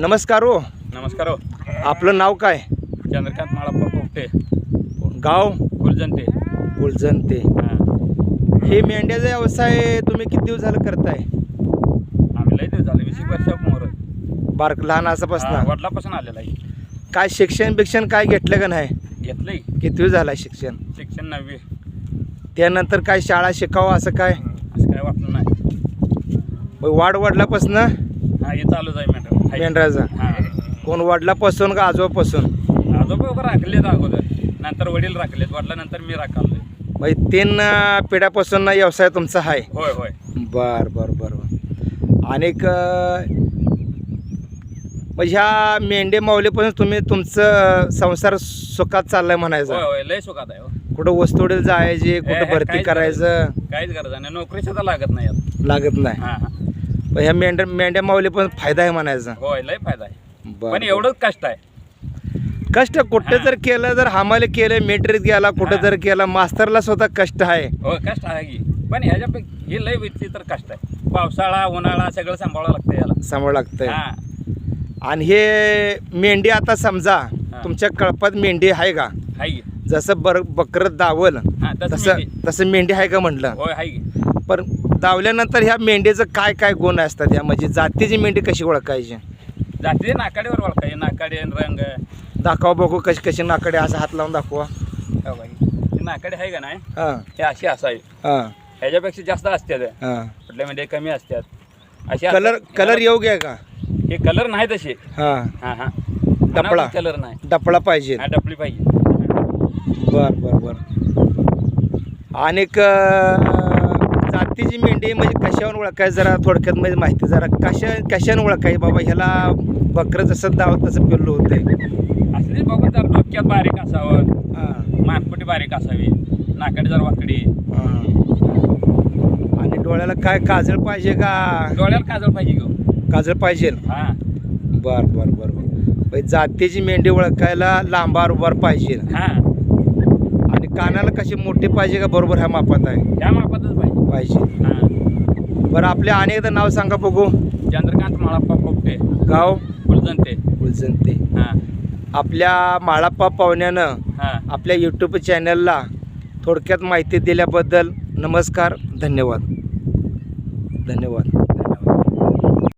नमस्कार हो. नमस्कार हो. आपलं नाव काय? चंद्रकांत माळप्पा पोपटे गाव? गुलजंते गुलजन ते हां. हे मेंढ्याचा व्यवसाय तुम्ही किती दिवस झालं करताय? आम्ही लय दिवस झाले वीस एक वर्षामोर बारक लहान असापासून? वडिलापासून आलेला आहे. काय शिक्षण बिक्षण काय घेतलं का नाही? घेतलंय. किती दिवस झालं शिक्षण? शिक्षण नववी. त्यानंतर काय शाळा शिकावं असं काय? असं काय वाटलं नाही. मग वाढ वडिलापासून? हा हे चालूच आहे मॅडम. मेंढराचा. हां. कोण वडिलापासून का आजोबापासून आजोबा राखलेत अगोदर. नंतर वडील राखलेत. वडिलानंतर मी राखालोय मग तीन अं, पिढ्यापासून व्यवसाय तुमचा आहे होय होय. बर बर बर बर. आणि ह्या मेंढे माऊलीपासून तुम्ही तुमचं संसार सुखात चाललाय होय म्हणायचं. होय लय सुखात आहे हो. कुठं वस्तुडील जायचे कुठं हे भरती काहीच करायचं? काहीच गरज नाही. नोकरी सुद्धा लागत नाही यात लागत नाही. हां हां. पण ह्या मेंढ्या मेंढ्या माऊली पण फायदा आहे म्हणायचा. होय लय फायदा आहे. बर, पण बर. एवढंच कष्ट आहे. कष्ट कुठे जर केलं जर हमाले केलं मेट्रीत गेला कुठं. जर केला मास्तरला स्वतः कष्ट आहे. हो कष्ट आहे की. पण ह्याच्यापैकी हे लय विचित्र कष्ट आहे. पावसाळा उन्हाळा सगळं सांभाळावं लागतं याला. सांभाळ लागतंय. हा. आणि हे मेंढी आता समजा तुमच्या कळपात मेंढी आहे का? हाय की. जसं बर बकर दावल हा तसं तसं मेंढी. तसं मेंढी आहे का म्हटलं? होय हाय की. पण दावल्यानंतर ह्या मेंढीचं काय काय गुण असतात ह्या म्हणजे जातीची मेंढी कशी ओळखायची? जाते नाकाडीवर ओळखाय नाकाडे रंग. दाखवा बघू कशी कशी नाकडे असं हात लावून दाखवा. हो बाई. ते नाकाडे आहे का नाही? हां. हे अशी असावी. हां. ह्याच्यापेक्षा जास्त असतात हां. कुठल्या म्हणजे कमी असतात असे कलर कलर योग्य आहे का? हे कलर नाही तसे. हां. हा हा. डपळा. कलर नाही. डपळा पाहिजे. हा डपली पाहिजे. बर बर बर. आणि जातीची मेंढी म्हणजे कशावर ओळखायचं जरा थोडक्यात म्हणजे माहिती जरा कशा कशाने ओळखायची बाबा? ह्याला बकरं जसं दावत तसं पिल्लू होते असलीच बघून जर डोक्यात बारीक असावं. हां. मानकुटी बारीक असावी. नाकाडी जर वाकडी. हां. आणि डोळ्याला काय काजळ पाहिजे का? डोळ्याला काजळ पाहिजे घेऊ काजळ पाहिजे. हा. बर बर बर बर. म्हणजे जातीची मेंढी ओळखायला लांबार उभार पाहिजे. हा. कानाला कशी मोठी पाहिजे का बरोबर ह्या मापात आहे? त्या मापातच पाहिजे. पाहिजे. हा. बरं आपल्या अनेकदा नाव सांगा बघू. चंद्रकांत माळप्पा पोपटे. गाव? फुलजंते. उलजंते हा. आपल्या माळाप्पा पाहुण्यानं हा. आपल्या यूट्यूब चॅनलला थोडक्यात माहिती दिल्याबद्दल नमस्कार धन्यवाद. धन्यवाद.